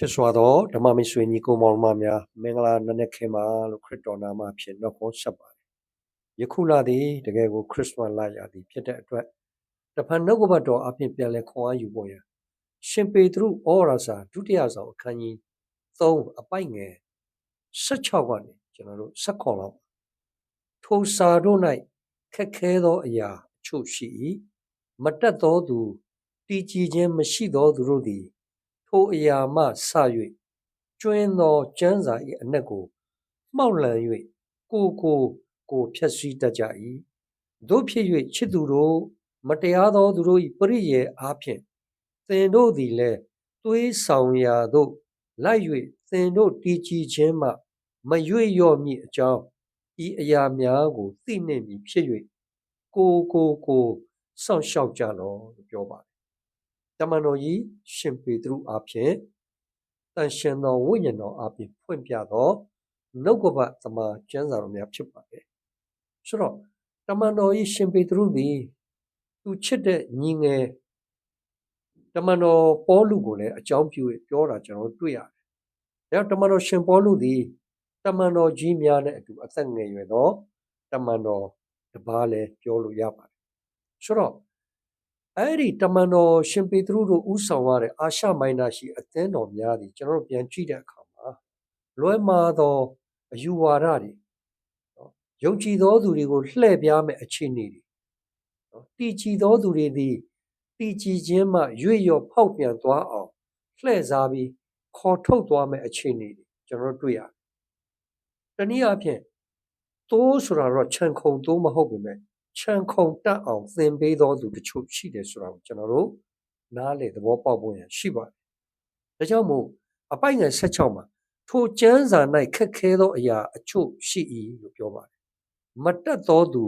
ချစ်စွာသောဓမ္မမိတ်ဆွေညီကိုမောင်နှမများမင်္ဂလာနံနက်ခင်းပါလို့ခရစ်တော်နာမဖြင့်နှုတ်ခွန်းဆက်ပါတယ်။ယခုလသည်တကယ်ကိုခရစ်စမတ်လရာသီဖြစ်တဲ့အတွက်တဖန်နှုတ်ကပတ်တော်အပြင်ပြန်လဲခွန်အားယူဖို့ရန်ရှင်ပေတရုဩရာစာဒုတိယဆောင်အခန်းကြီး3အပိုက်ငယ်16ကနေကျွန်တော်တို့ဆက်ခွန်လောက်ထိုစာတို့၌ခက်ခဲသောအရာအချို့ရှိ၏မတက်သောသူတည်ကြည်ခြင်းမရှိသောသူတို့သည် ထိုအရာမှစ၍ကျွင်းသောကျမ်းစာ၏အနက်ကိုမှောက်လန်၍ကိုကိုကိုဖြက်စီးတတ်ကြ၏တို့ဖြစ်၍ချစ်သူတို့မတရားသောသူတို့၏ပရိယေအားဖြင့်သင်တို့သည်လည်းသွေးဆောင်ရာသို့လိုက်၍သင်တို့တည်ကြည်ခြင်းမှမရွေ့လျော့မည်အကြောင်းဤအရာများကိုသိနှင့်မည်ဖြစ်၍ကိုကိုကိုစောင့်ရှောက်ကြလော့လို့ပြောပါတယ် တမန်တော်ကြီးရှင်ပေတရုအားဖြင့်တန်ရှင်သောဝိညာဉ်တော်အားဖြင့်ဖွင့်ပြသောနှုတ်ကပတ်သမာကျမ်းစာတော်များဖြစ်ပါတယ်ဆိုတော့တမန်တော်ကြီးရှင်ပေတရုသည်သူချစ်တဲ့ညီငယ်တမန်တော်ပေါလုကိုလည်းအကြောင်းပြုပြောတာကျွန်တော်တွေ့ရတယ်။ဒါကြောင့်တမန်တော်ရှင်ပေါလုသည်တမန်တော်ကြီးများနဲ့အတူအသက်ငယ်ရွယ်သောတမန်တော်တပါးလည်းပြောလို့ရပါတယ်။ဆိုတော့ အဲ့ဒီတမန်တော်ရှင်ပေတရုတို့ဥဆောင်ရတဲ့အာရှမိုင်းနာရှိအသင်းတော်များသည်ကျွန်တော်တို့ပြန်ကြည့်တဲ့အခါမှာလွဲမှားသောအယူဝါဒတွေနော်ယုံကြည်သောသူတွေကိုလှည့်ပြားမဲ့အခြေအနေတွေနော်တည်ကြည်သောသူတွေသည်တည်ကြည်ခြင်းမှရွေ့ရော်ဖောက်ပြန်သွားအောင်လှည့်စားပြီးခေါ်ထုတ်သွားမဲ့အခြေအနေတွေကျွန်တော်တို့တွေ့ရတယ်။တနည်းအားဖြင့်သိုးဆိုတာတော့ခြံခုံသိုးမဟုတ်ပေမဲ့ ခြံခုံတက်အောင်သင်ပေးသောသူတချို့ရှိတယ်ဆိုတာကိုကျွန်တော်တို့နားလေသဘောပေါက်ဖို့ရရှိပါတယ်။ဒါကြောင့်မို့အပိုက်ငယ်16မှာထိုကျမ်းစာ၌ခက်ခဲသောအရာအချို့ရှိ၏လို့ပြောပါတယ်။မတက်သောသူ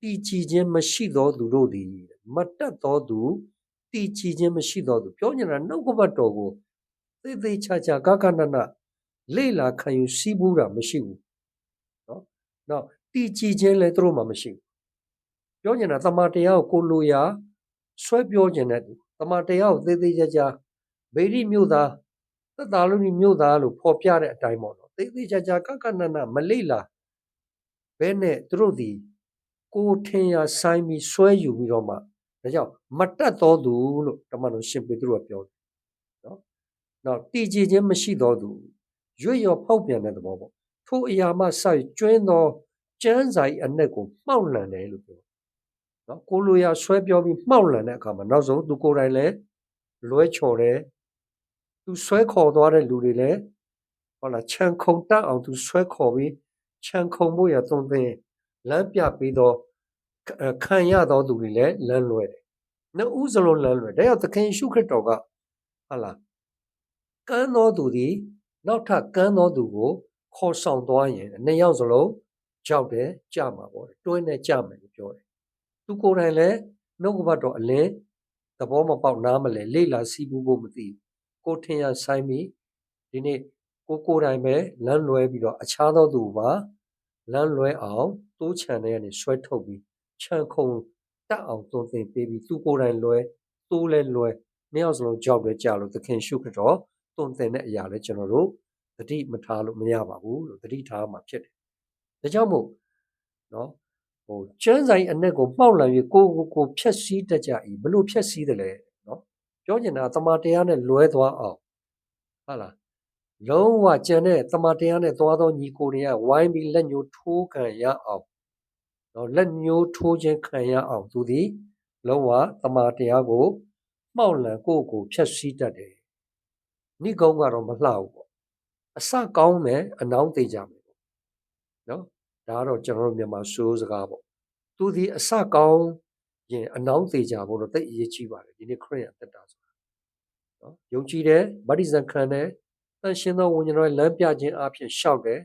တည်ကြည်ခြင်းမရှိသောသူတို့သည်မတက်သောသူတည်ကြည်ခြင်းမရှိသောသူပြောနေတာနှုတ်ကပတ်တော်ကိုသေသေးချာချာကကနနလေ့လာခံယူစီးပူးတာမရှိဘူး။နော်။နောက်တည်ကြည်ခြင်းလည်းသူတို့မှမရှိဘူး ပြောကျင်တာတမန်တရားကိုကိုလိုရာဆွဲပြောကျင်တဲ့တမန်တရားကိုသေးသေးချာချာဗေရိမြို့သားသက်သာလုံးမြို့သားလို့ဖော်ပြတဲ့အတိုင်းပေါ့နော်သေးသေးချာချာကကနနမလိလာဘဲနဲ့သူတို့ဒီကိုထင်ရဆိုင်ပြီးဆွဲယူပြီးတော့မှဒါကြောင့်မတက်တော်သူလို့တမန်တော်ရှင်ပေတရုကပြောတယ်နော်နောက်တည်ကြည်ခြင်းမရှိတော်သူရွေ့ရော်ဖောက်ပြန်တဲ့သဘောပေါ့ထိုအရာမှစိုက်ကျွင်းသောကျမ်းစာ၏အ내ကိုမှောက်လန်တယ်လို့ပြော နော်ကိုလိုရာဆွဲပြောပြီးမှောက်လန်တဲ့အခါမှာနောက်ဆုံးသူကိုယ်တိုင်လည်းလွဲချော်တယ်သူဆွဲခေါ်သွားတဲ့လူတွေလည်းဟုတ်လားခြံခုံတက်အောင်သူဆွဲခေါ်ပြီးခြံခုံဖို့ရသွန်သင်လမ်းပြပြီးတော့ခံရသောသူတွေလည်းလမ်းလွဲတယ်နှစ်ဦးစလုံးလမ်းလွဲဒါကြောင့်သခင်ရှုခရစ်တော်ကဟုတ်လားကမ်းသောသူသည်နောက်ထပ်ကမ်းသောသူကိုခေါ်ဆောင်သွားရင်နှစ်ယောက်စလုံးကြောက်တယ်ကြမှာပေါ့တွင်းနဲ့ကြမယ်လို့ပြောတယ် သူကိုယ်တိုင်လည်းနှုတ်ကပတ်တော်အလင်းသဘောမပေါက်နားမလဲလေ့လာစီးပူးဖို့မသိကိုထင်ရဆိုင်ပြီးဒီနေ့ကိုကိုယ်တိုင်ပဲလမ်းလွဲပြီးတော့အခြားသောသူပါလမ်းလွဲအောင်တိုးချန်တဲ့ကနေဆွဲထုတ်ပြီးခြံခုံတက်အောင်သွန်သင်ပေးပြီးသူကိုယ်တိုင်လွဲတိုးလဲလွဲနှစ်ယောက်စလုံးကြောက်ပဲကြလို့သခင်ရှုခရတော်သွန်သင်တဲ့အရာလဲကျွန်တော်တို့တတိမထားလို့မရပါဘူးလို့တတိထားမှာဖြစ်တယ်။ဒါကြောင့်မို့နော် ဟိုကျန်းဆိုင်အ내ကိုမှောက်လာပြီးကိုကိုကိုဖြက်စီးတတ်ကြ၏ဘလို့ဖြက်စီးတယ်လဲနော်ပြောချင်တာတမန်တရားနဲ့လွဲသွားအောင်ဟုတ်လားလုံးဝကျန်တဲ့တမန်တရားနဲ့သွားသောညီကိုတွေကဝိုင်းပြီးလက်ညှိုးထိုးခံရအောင်နော်လက်ညှိုးထိုးခြင်းခံရအောင်သူသည်လုံးဝတမန်တရားကိုမှောက်လန်ကိုကိုဖြက်စီးတတ်တယ်နိကုံးကတော့မလှဘူးပေါ့အစကောင်းမယ်အနောင်းသေးကြမယ်ပေါ့နော် ဒါကတော့ကျွန်တော်တို့မြန်မာဆိုးစကားပေါ့သူဒီအစကောင်းရင်အနောင်းသေးကြဖို့တော့တိတ်အရေးကြီးပါတယ်ဒီနေ့ခရစ်ယာန်တက်တာဆိုတာနော်ယုံကြည်တယ်ဗတ္တိဇံခံတယ်တန်ရှင်သောဝိညာဉ်တော်ရဲ့လမ်းပြခြင်းအပြင်ရှောက်တယ်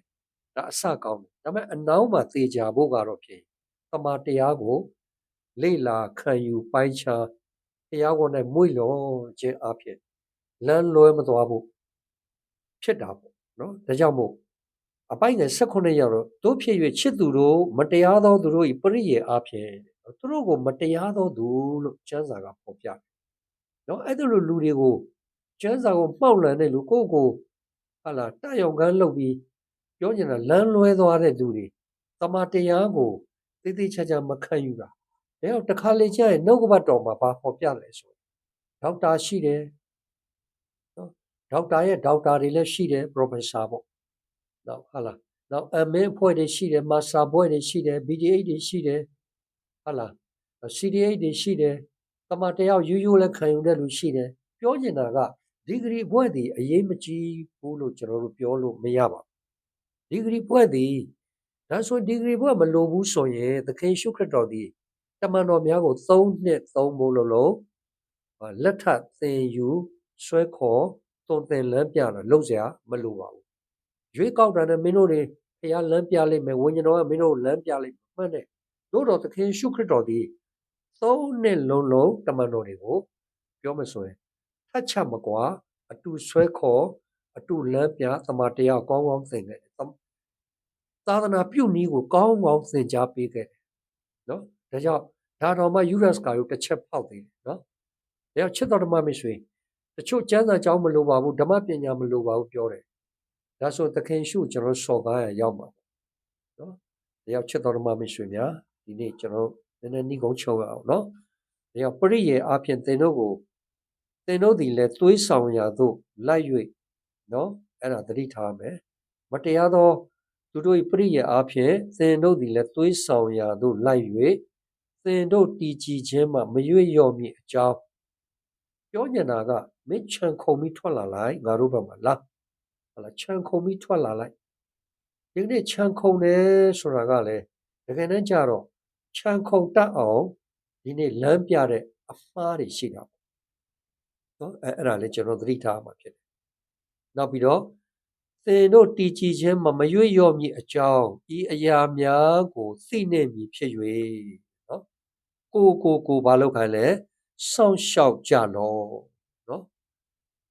ဒါအစကောင်းတယ်ဒါပေမဲ့အနောင်းမှာသေကြဖို့ကတော့ဖြစ်တမန်တရားကိုလေ့လာခံယူပိုင်းခြားတရားကိုနဲ့မွေ့လောခြင်းအပြင်လမ်းလွဲမသွားဖို့ဖြစ်တာပေါ့နော်ဒါကြောင့်မို့ အပိုက်ငယ်16ရောက်တော့တို့ဖြစ်၍ချစ်သူတို့မတရားသောသူတို့၏ပရိယေအားဖြင့်သူတို့ကိုမတရားသောသူလို့ကျမ်းစာကဖော်ပြတယ်။နော်အဲ့ဒါလိုလူတွေကိုကျမ်းစာကိုမှောက်လန်တဲ့လူကိုယ့်ကိုဟာလာတယောက်ကန်းလုပ်ပြီးပြောချင်တာလမ်းလွဲသွားတဲ့လူတွေတမန်တရားကိုသိသိချာချာမခံယူတာဒါကြောင့်တစ်ခါလေကျရင်နှုတ်ကပတ်တော်မှာဘာဟောပြလဲဆိုဒေါက်တာရှိတယ်နော်ဒေါက်တာရဲ့ဒေါက်တာတွေလည်းရှိတယ်ပရိုဖက်ဆာပေါ့ နောက်ဟာလားနောက် MA ဖွဲ့တွေရှိတယ်မာစတာဖွဲ့တွေရှိတယ် BDA တွေရှိတယ်ဟာလား CDA တွေရှိတယ်တမတယောက်ရိုးရိုးလည်းခံယူတဲ့လူရှိတယ်ပြောချင်တာကဒီဂရီဖွဲ့တွေအရေးမကြီးဘူးလို့ကျွန်တော်တို့ပြောလို့မရပါဘူးဒီဂရီဖွဲ့တွေဒါဆိုဒီဂရီဖွဲ့မလိုဘူးဆိုရင်သခင်ရှုခရစ်တော်ဒီတမန်တော်များကို၃နှစ်၃ဘိုးလုံးလုံးလက်ထပ်သင်ယူဆွဲခေါ်တုံသင်လန်းပြတာလုံးစရာမလိုပါဘူး ရွေးကောက်တာနဲ့မင်းတို့တွေဖះလမ်းပြလိုက်မယ်ဝိညာဉ်တော်ကမင်းတို့လမ်းပြလိုက်မှန်တယ်တို့တော်သခင်ရှုခရစ်တော်ဒီသုံးနှစ်လုံးလုံးတမန်တော်တွေကိုပြောမဆိုရင်ထက်ချက်မကွာအတူဆွဲခေါ်အတူလမ်းပြသမာတရားကောင်းကောင်းသင်ခဲ့တယ်သာသနာပြုနည်းကိုကောင်းကောင်းသင်ကြားပေးခဲ့တယ်နော်ဒါကြောင့်ဒါတော်မှယူရတ်စကာကိုတစ်ချက်ဖောက်သေးတယ်နော်ဒါကြောင့်ချစ်တော်ဓမ္မမိတ်ဆွေတချို့ကျမ်းစာကြောင်းမလိုပါဘူးဓမ္မပညာမလိုပါဘူးပြောတယ် ဒါဆိုသခင်ရှုကျွန်တော်စော်ကားရရောက်မှာနော်ဒါကြောင့်ချစ်တော်ဓမ္မမိတ်ဆွေများဒီနေ့ကျွန်တော်နည်းနည်းနှီးကုန်းချုပ်ရအောင်နော်ဒါကြောင့်ပရိယေအဖြစ်သင်တို့ကိုသင်တို့သည်လည်းသွေးဆောင်ရာသို့လိုက်၍နော်အဲ့ဒါသတိထားမယ်မတရားသောသူတို့၏ပရိယေအဖြစ်သင်တို့သည်လည်းသွေးဆောင်ရာသို့လိုက်၍သင်တို့တည်ကြည်ခြင်းမှမရွေ့လျော့မည်အကြောင်းပြောညတာကမင်းချန်ခုံပြီးထွက်လာလိုက်ငါတို့ဘက်မှာလာ ဟလာချန်ခုံပြီးထွက်လာလိုက်ဒီနေ့ချန်ခုံတယ်ဆိုတာကလည်းတကယ်တမ်းကျတော့ချန်ခုံတတ်အောင်ဒီနေ့လမ်းပြတဲ့အမှားတွေရှိတာပေါ့နော်အဲအဲ့ဒါလည်းကျွန်တော်သတိထားမှာဖြစ်တယ်နောက်ပြီးတော့သင်တို့တည်ကြည်ခြင်းမမရွေ့လျော့မည်အကြောင်းဤအရာများကိုသိနေမည်ဖြစ်၍နော်ကိုကိုကိုဘာလုပ်ခိုင်းလဲစောင့်ရှောက်ကြလောနော်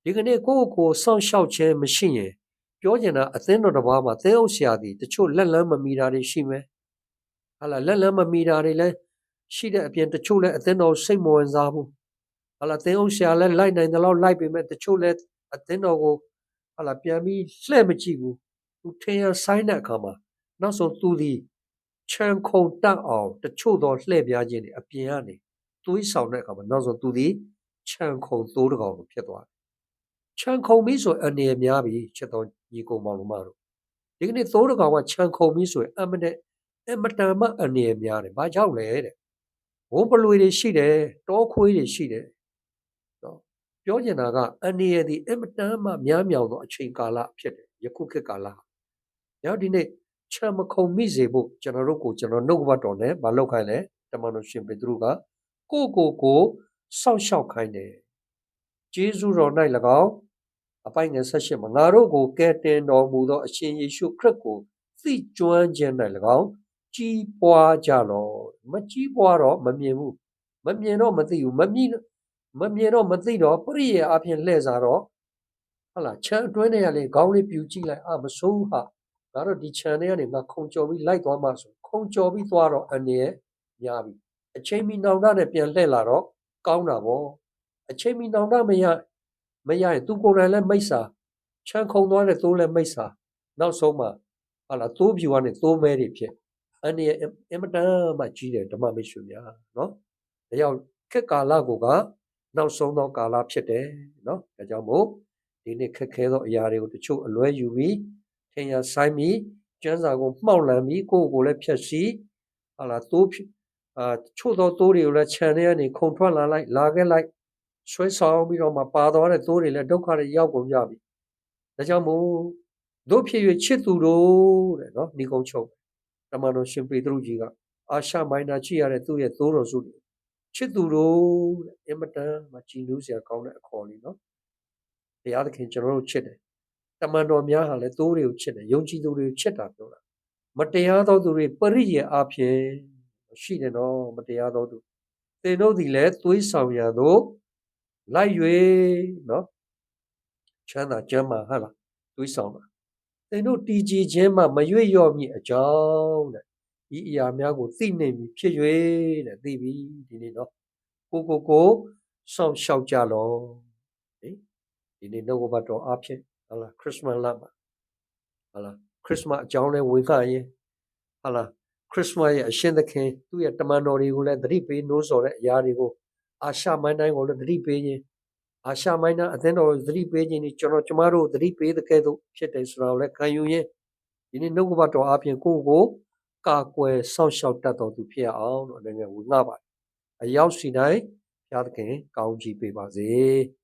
ဒီကနေ့ကိုကိုစောင့်ရှောက်ခြင်းမရှိရင်ပြောချင်တာအသင်းတော်တစ်ပါးမှာသင်းအုပ်ဆရာသည်တချို့လက်လန်းမမီတာတွေရှိမယ်ဟာလာလက်လန်းမမီတာတွေလည်းရှိတဲ့အပြင်တချို့လည်းအသင်းတော်စိတ်မဝင်စားဘူးဟာလာသင်းအုပ်ဆရာလည်းလိုက်နိုင်တယ်လို့လိုက်ပေမဲ့တချို့လည်းအသင်းတော်ကိုဟာလာပြန်ပြီးလှည့်မကြည့်ဘူးသူထင်ရဆိုင်တဲ့အခါမှာနောက်ဆုံးသူဒီချန်ခုံတက်အောင်တချို့တော့လှည့်ပြားခြင်းတွေအပြင်ကနေသွေးဆောင်တဲ့အခါမှာနောက်ဆုံးသူဒီချန်ခုံသိုးတကောင်လိုဖြစ်သွားတယ် ချန်ခုံပြီးဆိုအနေအများပြီချက်တော်ညီကုံမောင်တို့မတို့ဒီကနေ့သိုးတကောင်ကချန်ခုံပြီးဆိုရင်အမနဲ့အမတန်မှအနေအများတယ်ဘာကြောင့်လဲတဲ့ဝုံပလွေတွေရှိတယ်တောခွေးတွေရှိတယ်နော်ပြောချင်တာကအနေရသည်အမတန်မှများမြောင်သောအချိန်ကာလဖြစ်တယ်ယခုခေတ်ကာလ။နောက်ဒီနေ့ချမ်းမခုံမိစေဖို့ကျွန်တော်တို့ကိုကျွန်တော်နှုတ်ကပတ်တော်နဲ့မလောက်ခိုင်းလဲတမန်တော်ရှင်ပေတရုကကိုကိုကိုစောင့်ရှောက်ခိုင်းတယ်။ ဂျေဇုတော်၌၎င်းအပိုင်ငယ်၁၈မှာငါတို့ကိုကယ်တင်တော်မူသောအရှင်ယေရှုခရစ်ကိုသိကျွမ်းခြင်း၌၎င်းကြီးပွားကြလောမကြီးပွားတော့မမြင်ဘူးမမြင်တော့မသိဘူးမမြင်မမြင်တော့မသိတော့ပရိယေအဖြစ်လှည့်စားတော့ဟုတ်လားချမ်းအတွင်းထဲကလေခေါင်းလေးပြူကြည့်လိုက်အာမဆိုးဟာငါတို့ဒီ channel ကနေငါခုံကြော်ပြီးလိုက်သွားမှဆိုခုံကြော်ပြီးသွားတော့အနေရများပြီအချိန်မီနောင်တနဲ့ပြန်လှည့်လာတော့ကောင်းတာပေါ့ အချိန်မီနောင်တမရမရရင်သူကိုယ်တိုင်လည်းမိတ်စာချမ်းခုံသွားတဲ့သိုးလည်းမိတ်စာနောက်ဆုံးမှဟာလာသိုးဖြူကနေသိုးမဲတွေဖြစ်အနေရအမတန်မှကြီးတယ်ဓမ္မမိတ်ဆွေများနော်ဒါကြောင့်ခက်ကာလကိုကနောက်ဆုံးသောကာလဖြစ်တယ်နော်ဒါကြောင့်မို့ဒီနေ့ခက်ခဲသောအရာတွေကိုတချို့အလွဲယူပြီးထင်ရဆိုင်ပြီးကျမ်းစာကိုမှောက်လန်ပြီးကိုယ့်ကိုယ်လည်းဖြက်စီဟာလာသိုးအာချို့သောသိုးတွေကိုလည်းခြံထဲကနေခုန်ထွက်လာလိုက်လာခဲ့လိုက် ဆွဲဆောင်ပြီးတော့မှပါသွားတဲ့သိုးတွေလည်းဒုက္ခတွေရောက်ကုန်ကြပြီဒါကြောင့်မို့တို့ဖြစ်၍ချစ်သူတို့တဲ့နော်ဒီကုန်းချုပ်တမန်တော်ရှင်ပေတရုကြီးကအာရှမိုင်းနာချစ်ရတဲ့သူ့ရဲ့သိုးတော်စုတွေချစ်သူတို့တဲ့အင်မတန်မှကြည်နူးစရာကောင်းတဲ့အခေါ်လေးနော်ဘုရားသခင်ကျွန်တော်တို့ချစ်တယ်တမန်တော်များဟာလည်းသိုးတွေကိုချစ်တယ်ယုံကြည်သူတွေကိုချစ်တာပြောတာမတရားသောသူတွေပရိယေအဖြစ်ရှိတယ်နော်မတရားသောသူသင်တို့သည်လည်းသွေးဆောင်ရသော လိုက်၍နော်ချမ်းသာကျမ်းမာဟာလားသွေးဆောင်တာသင်တို့တည်ကြည်ခြင်းမှမရွေ့လျော့မည်အကြောင်းတဲ့ဤအရာများကိုသိနေပြီဖြစ်၍တဲ့သိပြီဒီနေ့နော်ကိုကိုကိုစောင့်ရှောက်ကြလောဟင်ဒီနေ့နှုတ်ကပတ်တော်အဖြစ်ဟာလားခရစ်စမတ်လမှာဟာလားခရစ်စမတ်အကြောင်းလဲဝင်ခရင်ဟာလားခရစ်စမတ်ရဲ့အရှင်သခင်သူ့ရဲ့တမန်တော်တွေကိုလည်းသတိပေးနှိုးဆော်တဲ့အရာတွေကို အာရှမိုင်းတိုင်းကိုလည်းသတိပေးခြင်းအာရှမိုင်းတိုင်းအသင်းတော်ကိုသတိပေးခြင်းนี่ကျွန်တော်ကျမတို့သတိပေးတဲ့ကဲ့သို့ဖြစ်တယ်ဆိုတာကိုလည်းခံယူရင်ဒီနေ့နှုတ်ကပတ်တော်အပြင်ကိုယ့်ကိုကာကွယ်စောင့်ရှောက်တတ်တော်သူဖြစ်ရအောင်လို့အနေနဲ့ဝင်ငှပါတယ်အရောက်စီတိုင်းဘုရားသခင်ကောင်းချီးပေးပါစေ။